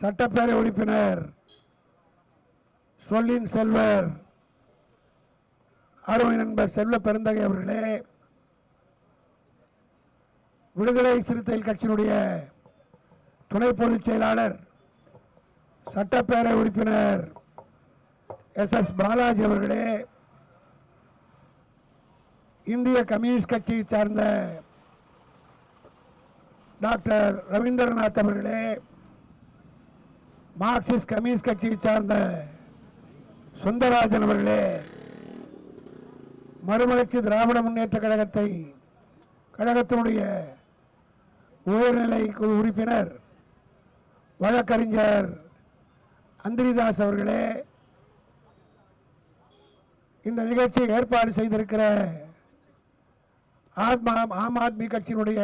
சட்டப்பேரவை உறுப்பினர் சொல்லின் செல்வர் அருமை நண்பர் செல்வ பெருந்தகை அவர்களே விடுதலை சிறுத்தைகள் கட்சியினுடைய துணை பொதுச் செயலாளர் சட்டப்பேரவை உறுப்பினர் எஸ் எஸ் பாலாஜி அவர்களே இந்திய கம்யூனிஸ்ட் கட்சியை சார்ந்த டாக்டர் ரவீந்திரநாத் அவர்களே மார்க்சிஸ்ட் கம்யூனிஸ்ட் கட்சியை சார்ந்த சுந்தரராஜன் அவர்களே மறுமலர்ச்சி திராவிட முன்னேற்ற கழகத்தை கழகத்தினுடைய உயர்நிலை குழு உறுப்பினர் வழக்கறிஞர் அந்திரிதாஸ் அவர்களே இந்த நிகழ்ச்சியை ஏற்பாடு செய்திருக்கிற ஆத்மா ஆம் ஆத்மி கட்சியினுடைய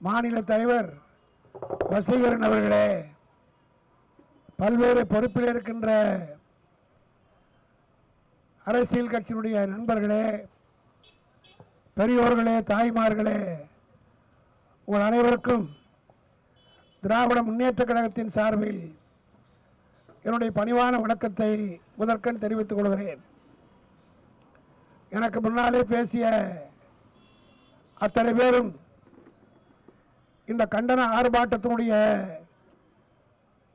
மாநில தலைவர் வசீகரன் அவர்களே பல்வேறு பொறுப்பில் இருக்கின்ற அரசியல் கட்சியினுடைய நண்பர்களே பெரியோர்களே தாய்மார்களே உங்கள் அனைவருக்கும் திராவிட முன்னேற்ற கழகத்தின் சார்பில் என்னுடைய பணிவான வணக்கத்தை முதற்கண் தெரிவித்துக் கொள்கிறேன். எனக்கு முன்னாலே பேசிய அத்தனை பேரும் இந்த கண்டன ஆர்ப்பாட்டத்தினுடைய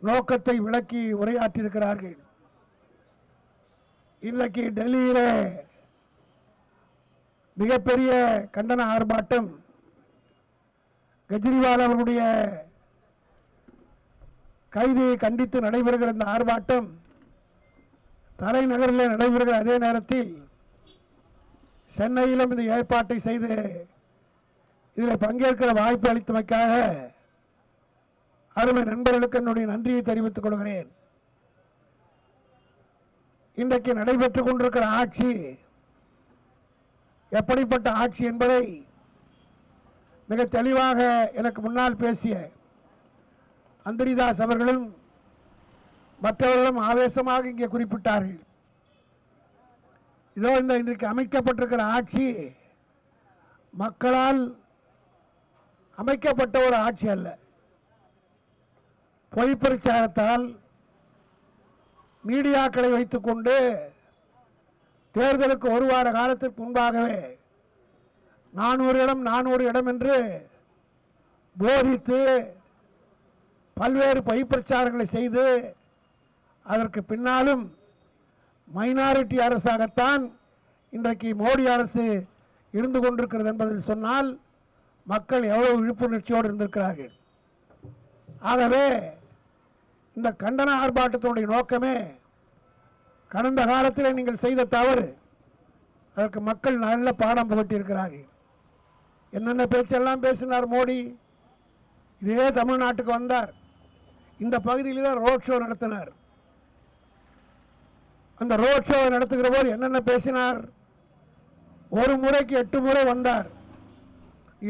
நோக்கத்தை விளக்கி உரையாற்றியிருக்கிறார்கள். இன்றைக்கு டெல்லியிலே மிகப்பெரிய கண்டன ஆர்ப்பாட்டம் கெஜ்ரிவால் அவர்களுடைய கைதியை கண்டித்து நடைபெறுகிற இந்த ஆர்ப்பாட்டம் தலைநகரில் நடைபெறுகிற அதே நேரத்தில் சென்னையிலும் இந்த ஏற்பாட்டை செய்து இதில் பங்கேற்கிற வாய்ப்பு அளித்தமைக்காக அருமை நண்பர்களுக்கு என்னுடைய நன்றியை தெரிவித்துக் கொள்கிறேன். இன்றைக்கு நடைபெற்றுக் கொண்டிருக்கிற ஆட்சி எப்படிப்பட்ட ஆட்சி என்பதை மிக தெளிவாக எனக்கு முன்னால் பேசிய அந்திரிதாஸ் அவர்களும் மற்றவர்களும் ஆவேசமாக இங்கே குறிப்பிட்டார்கள். இதோ இந்த இன்றைக்கு அமைக்கப்பட்டிருக்கிற ஆட்சி மக்களால் அமைக்கப்பட்ட ஒரு ஆட்சி அல்ல. பொய் பிரச்சாரத்தால் மீடியாக்களை வைத்துக்கொண்டு தேர்தலுக்கு ஒரு வார காலத்திற்கு முன்பாகவே நானூறு இடம் நானூறு இடம் என்று போதித்து பல்வேறு பொய் பிரச்சாரங்களை செய்து அதற்கு பின்னாலும் மைனாரிட்டி அரசாகத்தான் இன்றைக்கு மோடி அரசு இருந்து கொண்டிருக்கிறது என்பதில் சொன்னால் மக்கள் எவ்வளவு விழிப்புணர்ச்சியோடு இருந்திருக்கிறார்கள். ஆகவே இந்த கண்டன ஆர்ப்பாட்டத்தினுடைய நோக்கமே கடந்த காலத்தில் நீங்கள் செய்த தவறு. அதற்கு மக்கள் நல்ல பாடம் புகட்டியிருக்கிறார்கள். என்னென்ன பேச்செல்லாம் பேசினார் மோடி? இதே தமிழ்நாட்டுக்கு வந்தார். இந்த பகுதியில் தான் ரோட் ஷோ நடத்தினார். அந்த ரோட் ஷோ நடத்துகிற போது என்னென்ன பேசினார்? ஒரு முறைக்கு எட்டு முறை வந்தார்.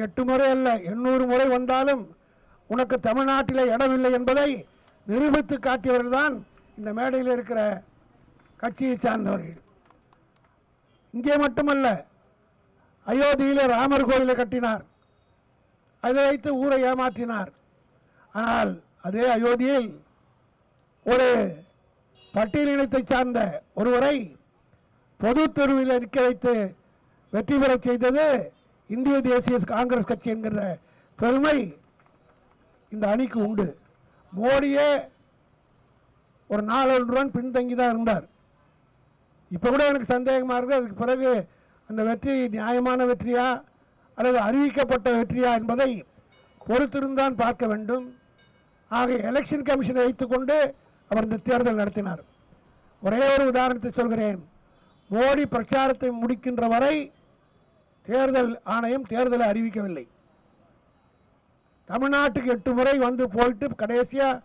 எட்டு முறை அல்ல எண்ணூறு முறை வந்தாலும் உனக்கு தமிழ்நாட்டில் இடமில்லை என்பதை நிரூபித்து காட்டியவர்கள் தான் இந்த மேடையில் இருக்கிற கட்சியை சார்ந்தவர்கள். இங்கே மட்டுமல்ல அயோத்தியில் ராமர் கோயிலை கட்டினார். அதை வைத்து ஊரை ஏமாற்றினார். ஆனால் அதே அயோத்தியில் ஒரு பட்டியலினத்தை சார்ந்த ஒருவரை பொது தெருவில் நிற்க வைத்து வெற்றி பெறச் செய்தது இந்திய தேசிய காங்கிரஸ் கட்சி என்கிற பெருமை இந்த அணிக்கு உண்டு. மோடியே ஒரு நாலு ரூபான் பின்தங்கி தான் இருந்தார். இப்போ கூட எனக்கு சந்தேகமாக இருக்குது அதுக்கு பிறகு அந்த வெற்றி நியாயமான வெற்றியா அல்லது அறிவிக்கப்பட்ட வெற்றியா என்பதை பொறுத்திருந்தான் பார்க்க வேண்டும். ஆக எலெக்ஷன் கமிஷனை வைத்துக்கொண்டு அவர் இந்த தேர்தல் நடத்தினார். ஒரே ஒரு உதாரணத்தை சொல்கிறேன். மோடி பிரச்சாரத்தை முடிக்கின்ற வரை தேர்தல் ஆணையம் தேர்தலை அறிவிக்கவில்லை. தமிழ்நாட்டுக்கு எட்டு முறை வந்து போயிட்டு கடைசியாக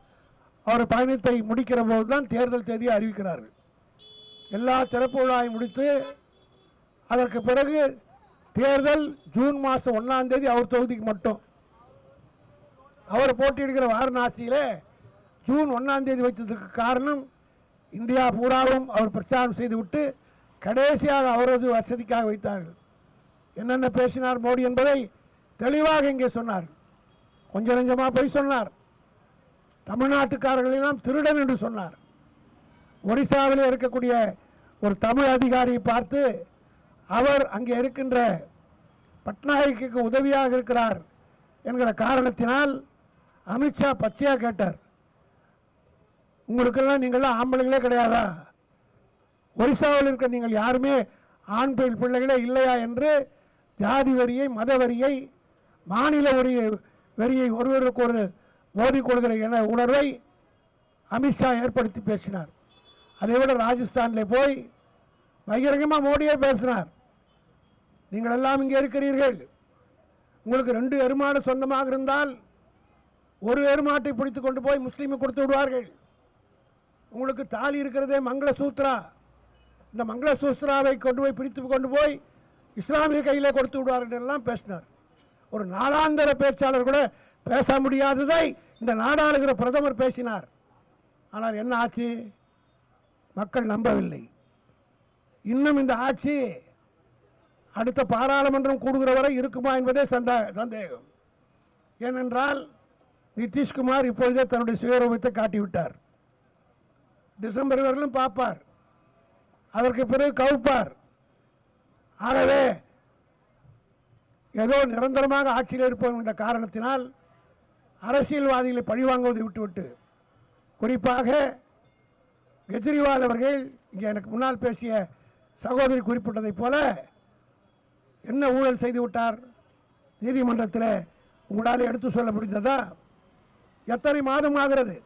அவர் பயணத்தை முடிக்கிற போது தான் தேர்தல் தேதியை அறிவிக்கிறார்கள். எல்லா சிறப்பு விழாவை முடித்து அதற்கு பிறகு தேர்தல் ஜூன் மாதம் ஒன்றாம் தேதி அவர் தொகுதிக்கு மட்டும். அவர் போட்டியிடுகிற வாரணாசியில் ஜூன் ஒன்றாம் தேதி வைத்ததுக்கு காரணம் இந்தியா பூராவும் அவர் பிரச்சாரம் செய்துவிட்டு கடைசியாக அவரது வசதிக்காக வைத்தார்கள். என்னென்ன பேசினார் மோடி என்பதை தெளிவாக இங்கே சொன்னார் கொஞ்சம் கொஞ்சமாக போய் சொன்னார். தமிழ்நாட்டுக்காரர்களெல்லாம் திருடன் என்று சொன்னார். ஒரிசாவில் இருக்கக்கூடிய ஒரு தமிழ் அதிகாரியை பார்த்து அவர் அங்கே இருக்கின்ற பட்நாயக்கு உதவியாக இருக்கிறார் என்கிற காரணத்தினால் அமித்ஷா பச்சையாக கேட்டார். உங்களுக்கெல்லாம் நீங்கள்லாம் ஆம்பளைங்களே கிடையாதா? ஒரிசாவில் இருக்க நீங்கள் யாருமே ஆண் பெண் பிள்ளைகளே இல்லையா? என்று ஜாதி வரியை மத வரியை மாநில ஒரு வரியை ஒருவருக்கு ஒரு மோதி கொடுக்கிற என உணர்வை அமித்ஷா ஏற்படுத்தி பேசினார். அதை விட ராஜஸ்தானில் போய் பகிரங்கமாக மோடியே பேசினார். நீங்கள் எல்லாம் இங்கே இருக்கிறீர்கள். உங்களுக்கு ரெண்டு எருமாடு சொந்தமாக இருந்தால் ஒரு எருமாட்டை பிடித்து கொண்டு போய் முஸ்லீமை கொடுத்து விடுவார்கள். உங்களுக்கு தாலி இருக்கிறதே மங்கள சூத்ரா இந்த மங்கள சூத்ராவை கொண்டு போய் பிடித்து கொண்டு போய் இஸ்லாமிய கையில் கொடுத்து விடுவார்கள் எல்லாம் பேசினார். ஒரு நாடாந்திர பேச்சாளர் கூட பேச முடியாததை இந்த நாடாளுகிற பிரதமர் பேசினார். ஆனால் என்ன ஆச்சு? மக்கள் நம்பவில்லை. இன்னும் இந்த ஆட்சி அடுத்த பாராளுமன்றம் கூடுகிற வரை இருக்குமா என்பதே சந்தா சந்தேகம். ஏனென்றால் நிதிஷ்குமார் இப்பொழுதே தன்னுடைய சுயரூபத்தை காட்டிவிட்டார். டிசம்பர் வரையிலும் பார்ப்பார். அதற்கு பிறகு கவுப்பார். ஆகவே ஏதோ நிரந்தரமாக ஆட்சியில் இருப்போம் என்ற காரணத்தினால் அரசியல்வாதிகளை பழிவாங்குவதை விட்டுவிட்டு குறிப்பாக கெஜ்ரிவால் அவர்கள் இங்கே எனக்கு முன்னால் பேசிய சகோதரி குறிப்பிட்டதைப் போல என்ன ஊழல் செய்து விட்டார்? நீதிமன்றத்தில் உங்களால் எடுத்து சொல்ல முடிந்ததா? எத்தனை மாதம் ஆகிறது?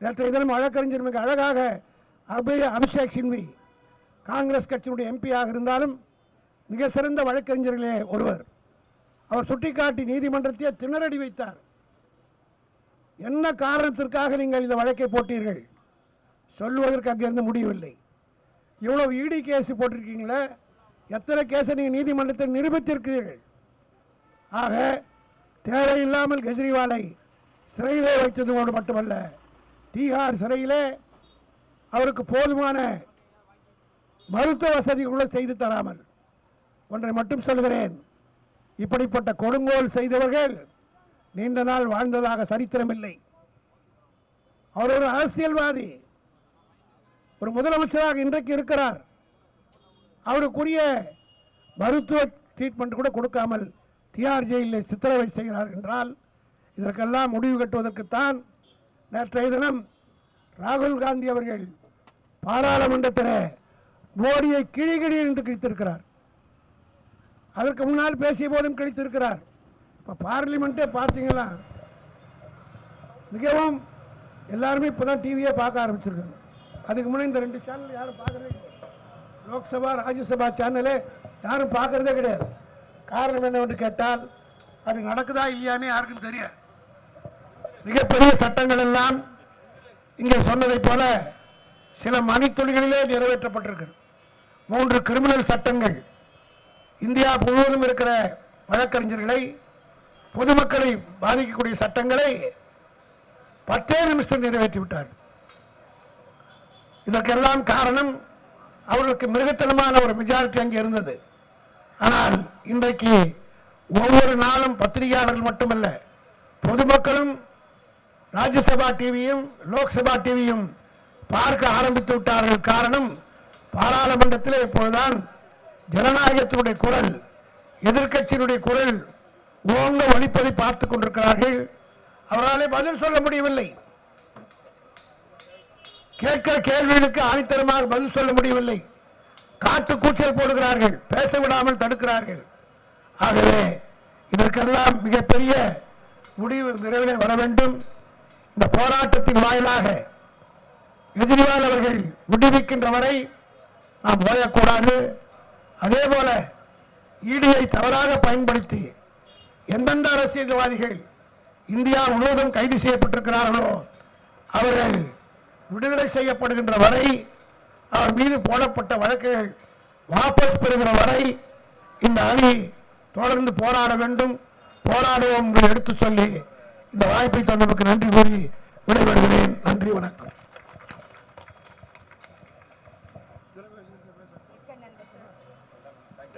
நேற்றைய தினம் வழக்கறிஞர் மிக அழகாக அபய அபிஷேக் சிங்வி காங்கிரஸ் கட்சியினுடைய எம்பியாக இருந்தாலும் மிக சிறந்த வழக்கறிஞர்களே ஒருவர். அவர் சுட்டிக்காட்டி நீதிமன்றத்தையே திணறடி வைத்தார். என்ன காரணத்திற்காக நீங்கள் இந்த வழக்கை போட்டீர்கள்? சொல்லுவதற்கு அங்கிருந்து முடியவில்லை. இவ்வளவு இடி கேஸ் போட்டிருக்கீங்களே? எத்தனை கேஸை நீங்கள் நீதிமன்றத்தில் நிரூபித்திருக்கிறீர்கள்? ஆக தேவையில்லாமல் கெஜ்ரிவாலை சிறையிலே வைத்ததோடு மட்டுமல்ல தீகார் சிறையிலே அவருக்கு போதுமான மருத்துவ வசதி செய்து தராமல் ஒன்றை மட்டும் சொல்கிறேன் இப்படிப்பட்ட கொடுங்கோல் செய்தவர்கள் நீண்ட நாள் வாழ்ந்ததாக சரித்திரமில்லை. அவர் ஒரு அரசியல்வாதி. ஒரு முதலமைச்சராக இன்றைக்கு இருக்கிறார். அவருக்குரிய மருத்துவ ட்ரீட்மெண்ட் கூட கொடுக்காமல் தியார் ஜெயிலில் சித்திரவை செய்கிறார் என்றால் இதற்கெல்லாம் முடிவு கட்டுவதற்குத்தான் நேற்றைய தினம் ராகுல் காந்தி அவர்கள் பாராளுமன்றத்தில் மோடியை கிழிகிழி என்று கிழித்திருக்கிறார். அதற்கு முன்னால் பேசிய போதும் கிழித்திருக்கிறார் இப்போ பார்லிமெண்ட்டே பார்த்தீங்களா? மிகவும் எல்லாருமே இப்போ தான் டிவியே பார்க்க ஆரம்பிச்சிருக்காங்க. அதுக்கு முன்னே இந்த ரெண்டு சேனல் யாரும் பார்க்கறதே கிடையாது லோக்சபா ராஜ்யசபா சேனலே யாரும் பார்க்கறதே கிடையாது. காரணம் என்னவென்று கேட்டால் அது நடக்குதா இல்லையானே யாருக்கும் தெரியாது. மிகப்பெரிய சட்டங்கள் எல்லாம் இங்கே சொன்னதைப் போல சில மணித்துளிகளிலே நிறைவேற்றப்பட்டிருக்கு மூன்று கிரிமினல் சட்டங்கள் இந்தியா முழுவதும் இருக்கிற வழக்கறிஞர்களை பொதுமக்களை பாதிக்கக்கூடிய சட்டங்களை பத்தே நிமிஷத்தில் நிறைவேற்றி விட்டார். இதற்கெல்லாம் காரணம் அவர்களுக்கு மிருகத்தனமான ஒரு மெஜாரிட்டி அங்கே இருந்தது. ஆனால் இன்றைக்கு ஒவ்வொரு நாளும் பத்திரிகையாளர்கள் மட்டுமல்ல பொதுமக்களும் ராஜ்யசபா டிவியும் லோக்சபா டிவியும் பார்க்க ஆரம்பித்து விட்டார்கள். காரணம் பாராளுமன்றத்தில் இப்போதுதான் ஜனநாயகத்தினுடைய குரல் எதிர்கட்சியினுடைய குரல் ஓங்க ஒழிப்பதை பார்த்துக் கொண்டிருக்கிறார்கள். அவராலே பதில் சொல்ல முடியவில்லை. கேட்கிற கேள்விகளுக்கு ஆணித்தரமாக பதில் சொல்ல முடியவில்லை. காட்டு கூச்சல் போடுகிறார்கள் பேச விடாமல் தடுக்கிறார்கள். ஆகவே இதற்கெல்லாம் மிகப்பெரிய முடிவு விரைவில் வர வேண்டும். இந்த போராட்டத்தின் வாயிலாக கெஜ்ரிவால் அவர்கள் விடுவிக்கின்ற வரை நாம் ஓயக்கூடாது அதே போல இடியை தவறாக பயன்படுத்தி எந்தெந்த அரசியல்வாதிகள் இந்தியா முழுவதும் கைது செய்யப்பட்டிருக்கிறார்களோ அவர்கள் விடுதலை செய்யப்படுகின்ற வரை அவர் மீது போடப்பட்ட வழக்குகள் வாபஸ் பெறுகிற வரை இந்த அணி தொடர்ந்து போராட வேண்டும். போராடுவோம் என்று எடுத்து சொல்லி இந்த வாய்ப்பை தந்ததற்கு நன்றி கூறி விடைபெறுகிறேன். நன்றி வணக்கம்.